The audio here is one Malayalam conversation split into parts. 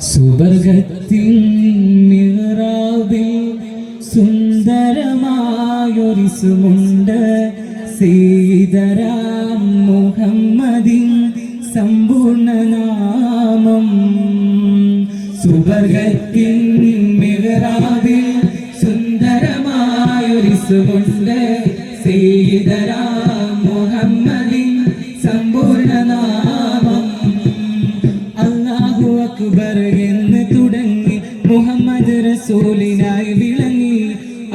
സുവർഗത്തിൻ നിറാവിൽ സുന്ദരമായൊരിസുമുണ്ട് സീതരാം മുഹമ്മദിൻ സമ്പൂർണനാമം. സുവർഗത്തിൻ നിറാവിൽ സുന്ദരമായൊരിസുമുണ്ട് സീതരാം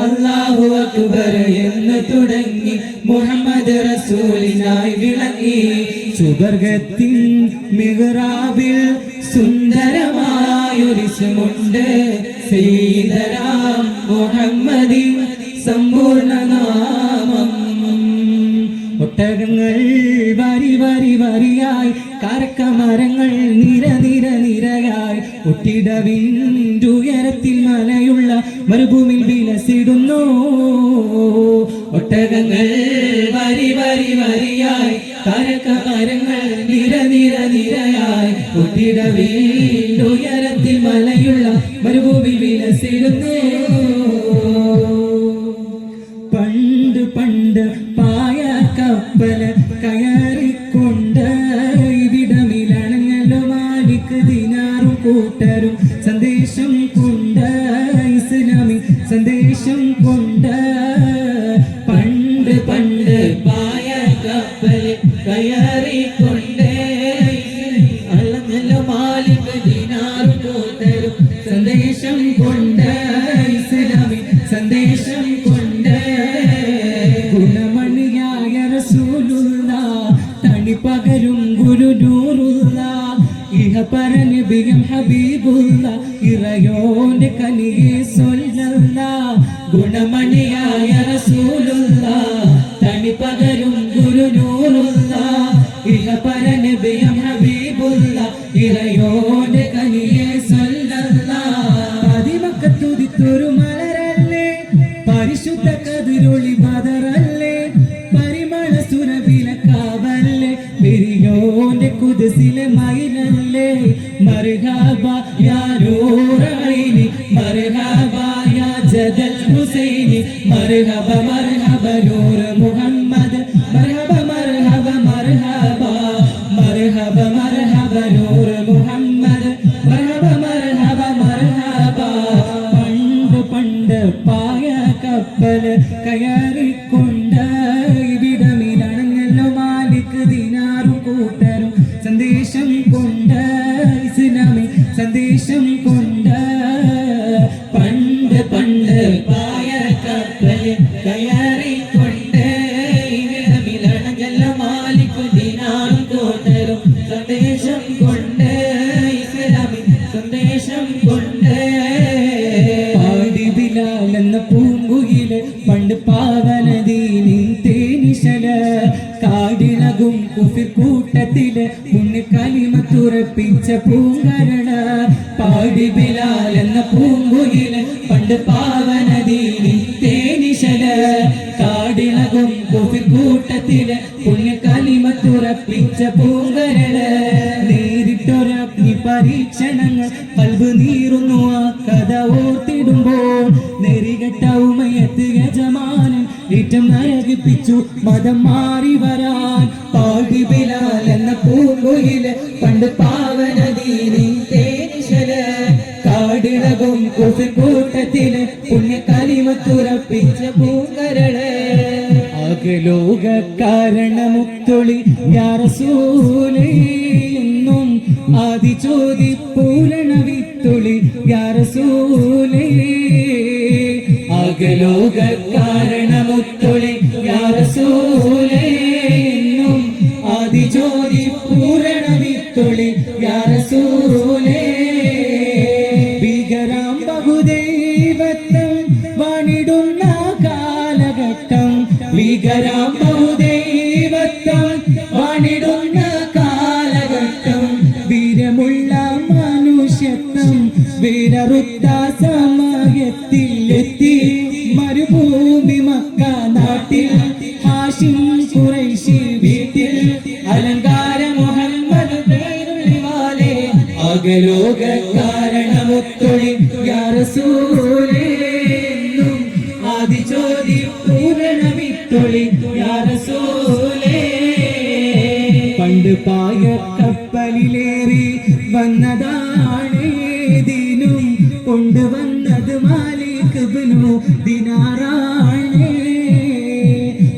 അല്ലാഹു അക്ബർ എന്ന് തുടങ്ങി മുഹമ്മദ് റസൂലിനായി വിളങ്ങി. സുവർഗത്തിൻ മിഹ്റാബിൽ സുന്ദരമായൊരിസമുണ്ട്. സീതരാം സമ്പൂർണ സമ്പൂർണനാമം. ഒട്ടകങ്ങൾ വരി വരി വരിയായി കറക്കമരങ്ങൾ നിര നിര നിരയായി. ഒട്ടിടവിൻ ഉയരത്തിൽ മലയുള്ള മരുഭൂമിൽ വിലസിടുന്നു ഒട്ടകങ്ങൾ വരി വരി വരിയായി കരക്കമരങ്ങൾ നിര നിര നിരയായി. ഒത്തിട ഉയരത്തിൽ മലയുള്ള മരുഭൂമി വിലസിടുന്നു. പണ്ട് പണ്ട് പായ കപ്പല കയറിക്കൊണ്ട് ഇവിടമിലണങ്ങല്ലോ മാലിക്ക് ദിനാറും കൂട്ടരും സന്ദേശം സന്ദേശം കൊണ്ട് ഇസ്ലാമി സന്ദേശം കൊണ്ട് ഗുണമണിയായ റസൂലുള്ള തണിപ്പകരും പകരും ഗുരുനൂറുള്ള ഇഹ പരനബിയം ഹബീബുള്ള ഇറയോന്റെ കനിയെ സൊല്ലല്ല ഗുണമണിയായ റസൂലുള്ള മർഹബ കൂട്ടരും സന്ദേശം കൊണ്ട് ഇസ്ലാമി സന്ദേശം കൊണ്ട്. പാടി ബിലാൽ എന്ന പൂങ്കുയിൽ പണ്ട് പാവനദീനി തേനിശല. കാടിളകും കുഫിർ കൂട്ടത്തിൽ മുന്ന് കലിമ തുറപ്പിച്ച പൂങ്കരട. പാടി ബിലാൽ എന്ന പൂങ്കുയിൽ പണ്ട് പാവനദീനി തേനിശല. കാടിളകും കുഫിർ കൂട്ടത്തിൽ തുറപ്പിച്ച പൂങ്കരട് നേരിട്ടൊരഗ്നി പരീക്ഷണങ്ങൾ. പൽബ് നീറുന്നു ആ കഥ ഓർത്തിടുമ്പോൾ നെറികെട്ട ഉമയത്ത് യജമാനൻ ഏറ്റം നരകിപ്പിച്ചു. മതം മാറി വരാൻ പാടി ബിലാൽ എന്ന പൂങ്കുയിൽ പണ്ട് തേനിശൽ. കാടിളകും കുഫിർ കൂട്ടത്തിൽ പുണ്യ കലിമത്തുറപ്പിച്ച പൂങ്കരൾ അകലോക കാരണമുത്തൊളി യാറസൂലെന്നും ആദി ചോദി പൂരണ വിത്തൊളി യാറസൂലേ. അകലോക കാരണമുത്തൊളി ഭീകരാം ബഹുദൈവത്വം വാണിടുന്ന കാലഘട്ടം വീരമുള്ള മനുഷ്യത്വം വീരറുത്ത സമയത്തിൽ എത്തി മരുഭൂമി മക്ക നാട്ടിൽ ഹാഷിം കുറൈശി വീട്ടിൽ. അലങ്കാര മുഹമ്മദ് അകലോക യാ യാറസൂലേന്നും പണ്ട് പായ കപ്പലിലേറി വന്നതാണേതിനും കൊണ്ടുവന്നത് മാലിക് ബിനു ദിനാറാണേ.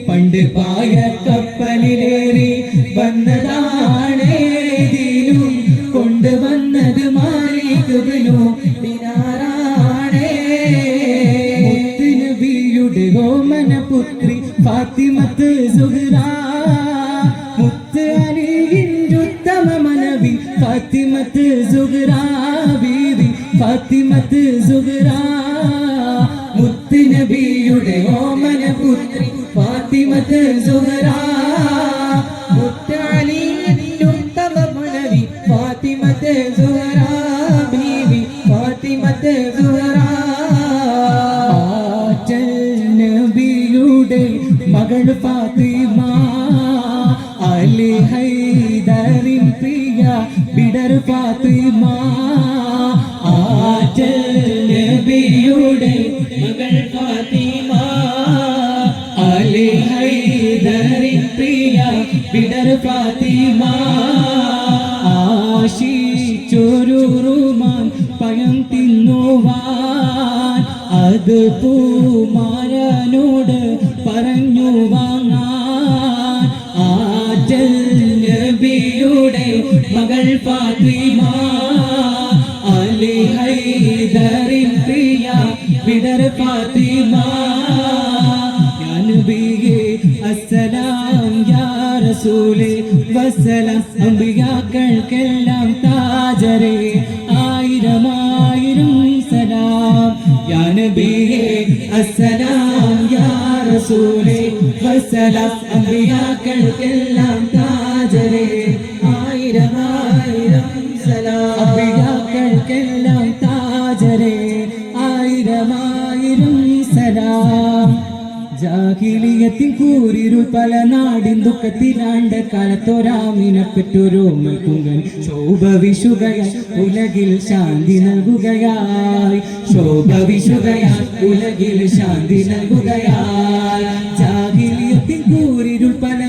പണ്ട് പായ കപ്പലിലേറി വന്നതാണേതിനും കൊണ്ടുവന്നത് മാലിക് ബിനു ദിനാറാണേ. ഓമന പുത്രി ഫാത്തിമത്ത് സുഹ്റ ഫാത്തിമത്ത് സുഹ്റ ബീവി സുഗ്രാ. സുഹ്റ മുത്ത് നബിയുടെ ഓമന പുത്രി ഫാത്തിമത്ത് സുഗ്രാ. ഫാത്തിമത്ത് സുഹ്റ ബീവി ഫാത്തിമത്ത് സുഹ്റ നബിയുടെ മകൾ ഫാത്തിമ ബിഡർ ഫാത്തിമ ആറ്റൽ നബിയുടെ മകൾ ഫാത്തിമ അലി ഹൈദറിൻ പ്രിയ ബിഡർ ഫാത്തിമ ആശിച്ചൊരു റുമാൻ പയം തിന്നുവാൻ അത് പൂമാരനോട് പറഞ്ഞു വാങ്ങാൻ. നബിയുടെ മകൾ ഫാത്തിമ അലി ഹൈദറിൻ പ്രിയ വിടർ ഫാത്തിമ. യാ നബിയേ അസ്സലാം യാ റസൂലേ വസ്സലാം. അമ്പിയാക്കൾക്കെല്ലാം താജരേ ആയിരം ആയിരം സലാം. യാ നബിയേ അസ്സലാം യാ റസൂലേ വസ്സലാം. അമ്പിയാക്കൾക്കെല്ലാം താജരേ. ആയിരം ആയിരം സലാം. അമ്പിയാക്കൾക്കെല്ലാം താജരേ ആയിരം ആയിരം സലാം. ജാഹിലിയത്തിൻ കൂരിരുൾ പല നാടിൻ ദുഃഖത്തിലാണ്ട് കാലത്തൊരാമിനെ പെറ്റൊരോമൽ കുങ്കൻ ശോഭ വിശുകയായി ഉലകിൽ ശാന്തി നൽകുകയായി ശോഭവിഷുകയ ഉലകിൽ ശാന്തി നൽകുകയായി ജാഹിലിയത്തിൻ കൂരിരുൾ പല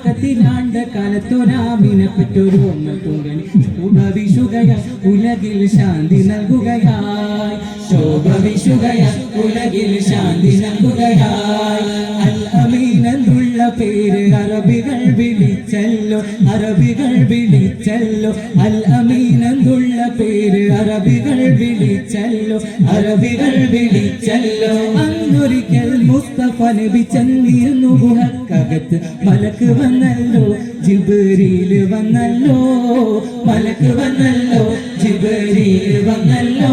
നാടിൻ ദുഃഖത്തിലാണ്ട കാലത്തൊരാമിനെ പെറ്റൊരോമൽ കുങ്കൻ ശോഭ ഉലകിൽ ശാന്തി നൽകുകയായി ശോഭ വിശുകയായി ഉലകിൽ ശാന്തി നൽകുകയായി എന്നുള്ള പേര് അറബികൾ വിളിച്ചല്ലോ അറബികൾ വിളിച്ചല്ലോ. അൽ അമീൻ എന്നുള്ള പേര് അറബികൾ വിളിച്ചല്ലോ അറബികൾ വിളിച്ചല്ലോ. അന്നൊരിക്കൽ മുസ്തഫ നബി ചെന്നിരുന്നു ഗുഹക്കകത്ത്. മലക്ക് വന്നല്ലോ ജിബ്രീൽ വന്നല്ലോ മലക്ക് വന്നല്ലോ ജിബ്രീൽ വന്നല്ലോ.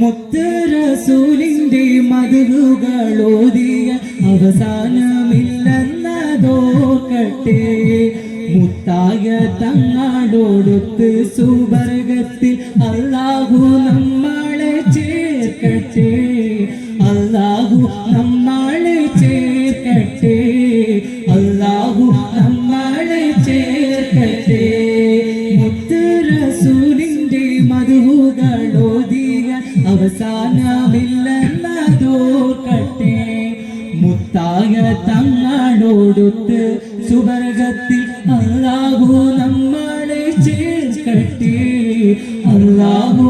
മുത്തരസൂലിന്റെ മധുകളോതിയ അവസാനമില്ലെന്നതോർക്കട്ടെ മുത്തായ തങ്ങളോടൊത്ത് സുവർഗത്തിൽ അള്ളാഹു നമ്മളെ അള്ളാഹു നമ്മളെ ചേർക്കട്ടെ. അള്ളാഹു